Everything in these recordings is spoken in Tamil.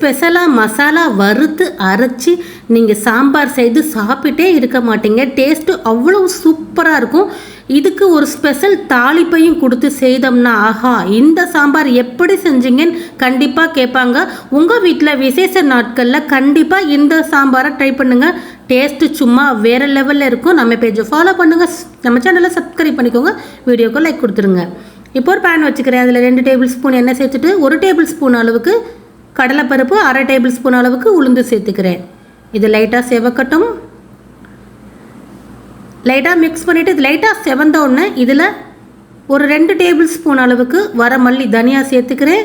ஸ்பெஷலாக மசாலா வறுத்து அரைச்சி நீங்கள் சாம்பார் செய்து சாப்பிட்டே இருக்க மாட்டீங்க. டேஸ்ட்டு அவ்வளோ சூப்பராக இருக்கும். இதுக்கு ஒரு ஸ்பெஷல் தாளிப்பையும் கொடுத்து செய்தோம்னா ஆஹா இந்த சாம்பார் எப்படி செஞ்சீங்கன்னு கண்டிப்பாக கேட்பாங்க. உங்கள் வீட்டில் விசேஷ நாட்களில் கண்டிப்பாக இந்த சாம்பாரை ட்ரை பண்ணுங்கள் டேஸ்ட்டு சும்மா வேறு லெவலில் இருக்கும். நம்ம பேஜை ஃபாலோ பண்ணுங்கள் நம்ம சேனலை சப்ஸ்கிரைப் பண்ணிக்கோங்க. வீடியோக்கு லைக் கொடுத்துருங்க. இப்போ ஒரு பேன் வச்சுக்கிறேன். அதில் ரெண்டு டேபிள் ஸ்பூன் எண்ணெய் சேர்த்துட்டு ஒரு டேபிள் ஸ்பூன் அளவுக்கு கடலைப்பருப்பு அரை டேபிள் ஸ்பூன் அளவுக்கு உளுந்து சேர்த்துக்கிறேன். இது லைட்டாக செவக்கட்டும். லைட்டாக மிக்ஸ் பண்ணிவிட்டு இது லைட்டாக செவந்த உடனே இதில் ஒரு ரெண்டு டேபிள் ஸ்பூன் அளவுக்கு வரமல்லி தனியா சேர்த்துக்கிறேன்.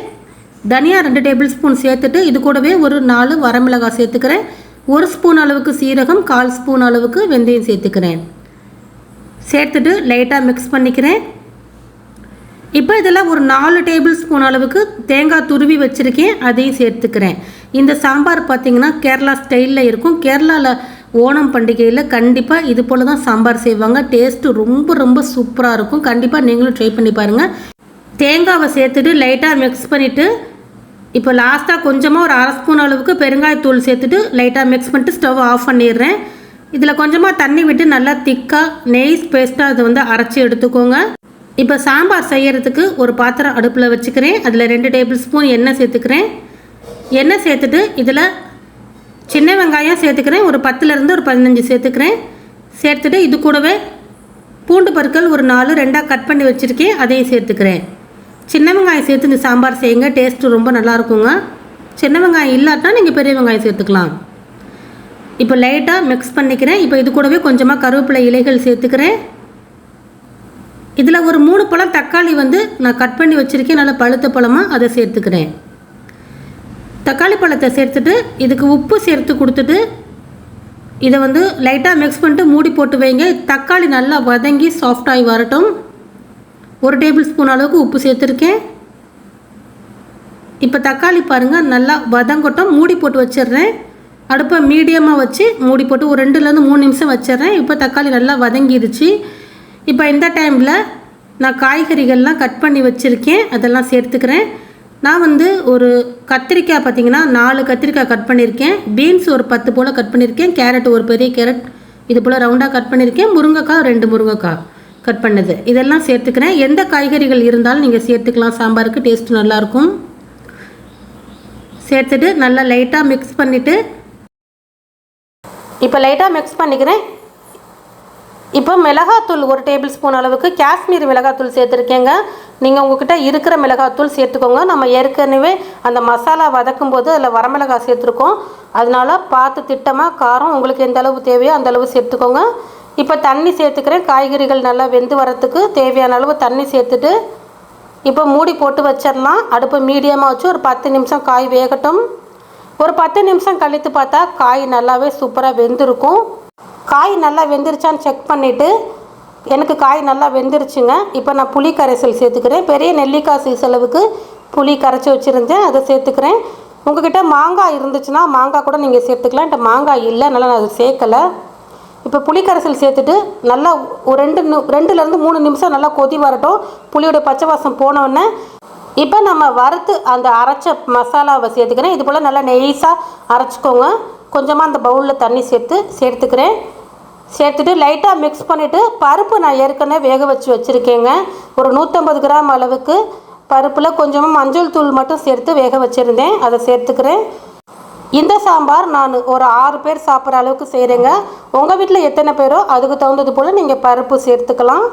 தனியா ரெண்டு டேபிள் ஸ்பூன் சேர்த்துட்டு இது கூடவே ஒரு நாலு வரமிளகாய் சேர்த்துக்கிறேன். ஒரு ஸ்பூன் அளவுக்கு சீரகம் கால் ஸ்பூன் அளவுக்கு வெந்தயம் சேர்த்துக்கிறேன். சேர்த்துட்டு லைட்டாக மிக்ஸ் பண்ணிக்கிறேன். இப்போ இதெல்லாம் ஒரு நாலு டேபிள் ஸ்பூன் அளவுக்கு தேங்காய் துருவி வச்சுருக்கேன் அதையும் சேர்த்துக்கிறேன். இந்த சாம்பார் பார்த்திங்கன்னா கேரளா ஸ்டைலில் இருக்கும். கேரளாவில் ஓணம் பண்டிகையில் கண்டிப்பாக இது போல் தான் சாம்பார் செய்வாங்க. டேஸ்ட்டு ரொம்ப ரொம்ப சூப்பராக இருக்கும். கண்டிப்பாக நீங்களும் ட்ரை பண்ணி பாருங்கள் தேங்காவை சேர்த்துட்டு லைட்டாக மிக்ஸ் பண்ணிவிட்டு இப்போ லாஸ்ட்டாக கொஞ்சமாக ஒரு அரை ஸ்பூன் அளவுக்கு பெருங்காயத்தூள் சேர்த்துட்டு லைட்டாக மிக்ஸ் பண்ணிட்டு ஸ்டவ் ஆஃப் பண்ணிடுறேன். இதில் கொஞ்சமாக தண்ணி விட்டு நல்லா திக்காக நெய் பேஸ்ட்டாக அதை வந்து அரைச்சி எடுத்துக்கோங்க. இப்போ சாம்பார் செய்யறதுக்கு ஒரு பாத்திரம் அடுப்பில் வச்சுக்கிறேன். அதில் ரெண்டு டேபிள் ஸ்பூன் எண்ணெய் சேர்த்துக்கிறேன். எண்ணெய் சேர்த்துட்டு இதில் சின்ன வெங்காயம் சேர்த்துக்கிறேன். ஒரு பத்துலேருந்து ஒரு பதினஞ்சு சேர்த்துக்கிறேன். சேர்த்துட்டு இது கூடவே பூண்டு பற்கள் ஒரு நாலு ரெண்டாக கட் பண்ணி வச்சுருக்கேன். அதையும் சேர்த்துக்கிறேன். சின்ன வெங்காயம் சேர்த்து இந்த சாம்பார் செய்யுங்க. டேஸ்ட்டு ரொம்ப நல்லாயிருக்குங்க சின்ன வெங்காயம் இல்லாட்டினா நீங்கள் பெரிய வெங்காயம் சேர்த்துக்கலாம். இப்போ லைட்டாக மிக்ஸ் பண்ணிக்கிறேன். இப்போ இது கூடவே கொஞ்சமாக கருவேப்பிலை இலைகள் சேர்த்துக்கிறேன். இதில் ஒரு மூணு பழம் தக்காளி வந்து நான் கட் பண்ணி வச்சுருக்கேன். நல்லா பழுத்த பழமாக அதை சேர்த்துக்கிறேன். தக்காளி பழத்தை சேர்த்துட்டு இதுக்கு உப்பு சேர்த்து கொடுத்துட்டு இதை வந்து லைட்டாக மிக்ஸ் பண்ணிட்டு மூடி போட்டு வைங்க. தக்காளி நல்லா வதங்கி சாஃப்டாகி வரட்டும். ஒரு டேபிள் ஸ்பூன் அளவுக்கு உப்பு சேர்த்துருக்கேன். இப்போ தக்காளி பாருங்கள் நல்லா வதங்கட்டும். மூடி போட்டு வச்சிடுறேன். அடுப்பை மீடியமாக வச்சு மூடி போட்டு ஒரு ரெண்டுலேருந்து மூணு நிமிஷம் வச்சிடுறேன். இப்போ தக்காளி நல்லா வதங்கிடுச்சு இப்போ இந்த டைமில் நான் காய்கறிகள்லாம் கட் பண்ணி வச்சுருக்கேன். அதெல்லாம் சேர்த்துக்கிறேன். நான் வந்து ஒரு கத்திரிக்காய் பார்த்தீங்கன்னா நாலு கத்திரிக்காய் கட் பண்ணியிருக்கேன் பீன்ஸ் ஒரு பத்து போல் கட் பண்ணியிருக்கேன் கேரட் ஒரு பெரிய கேரட் இது போல் ரவுண்டாக கட் பண்ணியிருக்கேன் முருங்கைக்காய் ரெண்டு முருங்கைக்காய் கட் பண்ணது. இதெல்லாம் சேர்த்துக்கிறேன். எந்த காய்கறிகள் இருந்தாலும் நீங்கள் சேர்த்துக்கலாம். சாம்பாருக்கு டேஸ்ட் நல்லாயிருக்கும். சேர்த்துட்டு நல்லா லைட்டாக மிக்ஸ் பண்ணிவிட்டு இப்போ லைட்டாக மிக்ஸ் பண்ணிக்கிறேன். இப்போ மிளகாத்தூள் ஒரு டேபிள் ஸ்பூன் அளவுக்கு காஷ்மீர் மிளகாத்தூள் சேர்த்துருக்கேங்க. நீங்கள் உங்ககிட்ட இருக்கிற மிளகாத்தூள் சேர்த்துக்கோங்க. நம்ம ஏற்கனவே அந்த மசாலா வதக்கும் போது அதில் வரமிளகாய் சேர்த்துருக்கோம். அதனால பார்த்து திட்டமாக காரம் உங்களுக்கு எந்த அளவு தேவையோ அந்த அளவு சேர்த்துக்கோங்க. இப்போ தண்ணி சேர்த்துக்கிறேன். காய்கறிகள் நல்லா வெந்து வரத்துக்கு தேவையான அளவு தண்ணி சேர்த்துட்டு இப்போ மூடி போட்டு வச்சிடலாம். அடுப்பு மீடியமாக வச்சு ஒரு பத்து நிமிஷம் காய் வேகட்டும். ஒரு பத்து நிமிஷம் கழித்து பார்த்தா காய் நல்லாவே சூப்பராக வெந்திருக்கும். காய் நல்லா வெந்துருச்சான்னு செக் பண்ணிவிட்டு எனக்கு காய் நல்லா வெந்துருச்சுங்க. இப்போ நான் புளி கரைசல் சேர்த்துக்கிறேன். பெரிய நெல்லிக்காய் சைஸ் புளி கரைச்சி வச்சுருந்தேன். அதை சேர்த்துக்கிறேன். உங்ககிட்ட மாங்காய் இருந்துச்சுன்னா மாங்காய் கூட நீங்கள் சேர்த்துக்கலாம். என்கிட்ட மாங்காய் இல்லை அதனால் நான் அதை சேர்க்கலை. இப்போ புளி கரைசல் சேர்த்துட்டு நல்லா ஒரு ரெண்டு நி- ரெண்டுலேருந்து மூணு நிமிஷம் நல்லா கொதி வரட்டும். புளியோட பச்சை வாசம் போனோடனே இப்போ நம்ம வறுத்து அந்த அரைச்ச மசாலாவை சேர்த்துக்கிறேன். இது போல் நல்லா நெய்ஸாக அரைச்சிக்கோங்க. கொஞ்சமாக அந்த பவுலில் தண்ணி சேர்த்து சேர்த்துக்கிறேன். சேர்த்துட்டு லைட்டாக மிக்ஸ் பண்ணிவிட்டு பருப்பு நான் ஏற்கனவே வேக வச்சு வச்சுருக்கேங்க. ஒரு நூற்றம்பது கிராம் அளவுக்கு பருப்பில் கொஞ்சமாக மஞ்சள் தூள் மட்டும் சேர்த்து வேக வச்சுருந்தேன். அதை சேர்த்துக்கிறேன். இந்த சாம்பார் நான் ஒரு ஆறு பேர் சாப்பிட்ற அளவுக்கு செய்கிறேங்க உங்கள் வீட்டில் எத்தனை பேரோ அதுக்கு தகுந்தது போல் நீங்கள் பருப்பு சேர்த்துக்கலாம்.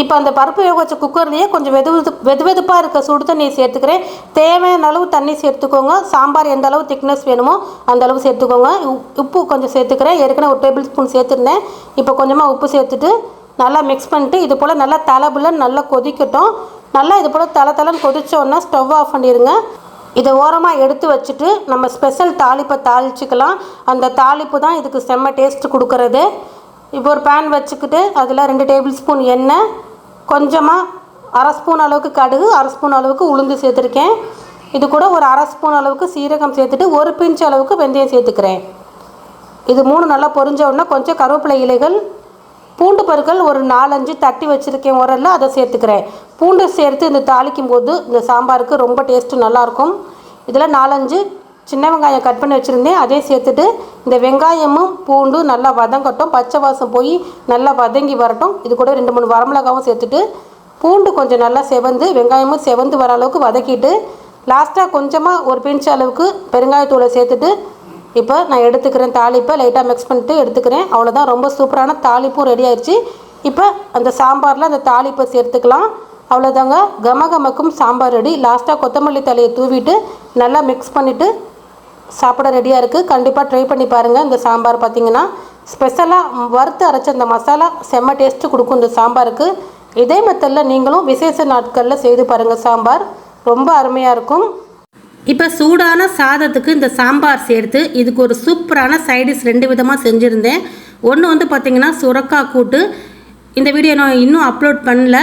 இப்போ அந்த பருப்பு வேக வச்ச குக்கர்லேயே கொஞ்சம் வெது வெது வெது வெதுப்பாக இருக்க சுடு தண்ணியை சேர்த்துக்கிறேன். தேவையான அளவு தண்ணி சேர்த்துக்கோங்க. சாம்பார் எந்த அளவு திக்னஸ் வேணுமோ அந்த அளவு சேர்த்துக்கோங்க. உப்பு கொஞ்சம் சேர்த்துக்கிறேன். ஏற்கனவே ஒரு டேபிள் ஸ்பூன் சேர்த்துருந்தேன். இப்போ கொஞ்சமாக உப்பு சேர்த்துட்டு நல்லா மிக்ஸ் பண்ணிட்டு இது போல் நல்லா தலைபுல நல்லா கொதிக்கட்டும். நல்லா இது போல் தலை தலைன்னு கொதிச்சோன்னா ஸ்டவ் ஆஃப் பண்ணிடுங்க இதை ஓரமாக எடுத்து வச்சுட்டு நம்ம ஸ்பெஷல் தாளிப்பை தாளிச்சுக்கலாம். அந்த தாளிப்பு தான் இதுக்கு செம்ம டேஸ்ட் கொடுக்கறது. இப்போ ஒரு பேன் வச்சுக்கிட்டு அதில் ரெண்டு டேபிள் ஸ்பூன் எண்ணெய் கொஞ்சமாக அரை ஸ்பூன் அளவுக்கு கடுகு அரை ஸ்பூன் அளவுக்கு உளுந்து சேர்த்துருக்கேன். இது கூட ஒரு அரை ஸ்பூன் அளவுக்கு சீரகம் சேர்த்துட்டு ஒரு பிஞ்ச் அளவுக்கு வெந்தயம் சேர்த்துக்கிறேன். இது மூணு நல்லா பொரிஞ்ச உடனே கொஞ்சம் கருவேப்பிலை இலைகள் பூண்டு பருக்கள் ஒரு நாலஞ்சு தட்டி வச்சுருக்கேன் உரல்ல அதை சேர்த்துக்கிறேன். பூண்டு சேர்த்து இந்த தாளிக்கும் போது இந்த சாம்பாருக்கு ரொம்ப டேஸ்ட்டு நல்லாயிருக்கும் இதில் நாலஞ்சு சின்ன வெங்காயம் கட் பண்ணி வச்சுருந்தேன். அதே சேர்த்துட்டு இந்த வெங்காயமும் பூண்டும் நல்லா வதங்கட்டும். பச்சை வாசம் போய் நல்லா வதங்கி வரட்டும். இது கூட ரெண்டு மூணு வரமிளகாவும் சேர்த்துட்டு பூண்டு கொஞ்சம் நல்லா செவந்து வெங்காயமும் செவந்து வர அளவுக்கு வதக்கிட்டு லாஸ்ட்டாக கொஞ்சமாக ஒரு பிஞ்ச் அளவுக்கு பெருங்காயத்தூளை சேர்த்துட்டு இப்போ நான் எடுத்துக்கிறேன் தாளிப்பை. லைட்டாக மிக்ஸ் பண்ணிட்டு எடுத்துக்கிறேன். அவ்வளோதான் ரொம்ப சூப்பரான தாளிப்பும் ரெடி ஆயிடுச்சு இப்போ அந்த சாம்பாரில் அந்த தாளிப்பை சேர்த்துக்கலாம். அவ்வளோதாங்க கமகமக்கும் சாம்பார் ரெடி லாஸ்ட்டாக கொத்தமல்லி தலையை தூவிட்டு நல்லா மிக்ஸ் பண்ணிவிட்டு சாப்பிட ரெடியாக இருக்குது கண்டிப்பாக ட்ரை பண்ணி பாருங்கள் இந்த சாம்பார் பார்த்தீங்கன்னா ஸ்பெஷலாக வறுத்து அரைச்ச இந்த மசாலா செம்ம டேஸ்ட்டு கொடுக்கும் இந்த சாம்பாருக்கு. இதே மெத்தடில் நீங்களும் விசேஷ நாட்களில் செய்து பாருங்கள் சாம்பார். ரொம்ப அருமையாக இருக்கும். இப்போ சூடான சாதத்துக்கு இந்த சாம்பார் சேர்த்து இதுக்கு ஒரு சூப்பரான சைடிஷ் ரெண்டு விதமாக செஞ்சுருந்தேன். ஒன்று வந்து பார்த்திங்கன்னா சுரக்காய் கூட்டு. இந்த வீடியோ நான் இன்னும் அப்லோட் பண்ணல.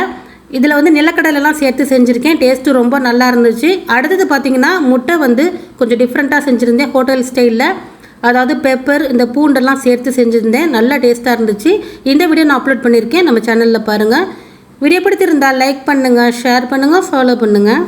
இதில் வந்து நிலக்கடலைலாம் சேர்த்து செஞ்சுருக்கேன். டேஸ்ட்டு ரொம்ப நல்லா இருந்துச்சு. அடுத்தது பார்த்திங்கன்னா முட்டை வந்து கொஞ்சம் டிஃப்ரெண்ட்டாக செஞ்சுருந்தேன் ஹோட்டல் ஸ்டைலில் அதாவது பெப்பர் இந்த பூண்டெல்லாம் சேர்த்து செஞ்சுருந்தேன். நல்லா டேஸ்ட்டாக இருந்துச்சு. இந்த வீடியோ நான் அப்லோட் பண்ணியிருக்கேன். நம்ம சேனலில் பாருங்கள் வீடியோ பிடித்திருந்தால் லைக் பண்ணுங்கள் ஷேர் பண்ணுங்கள் ஃபாலோ பண்ணுங்கள்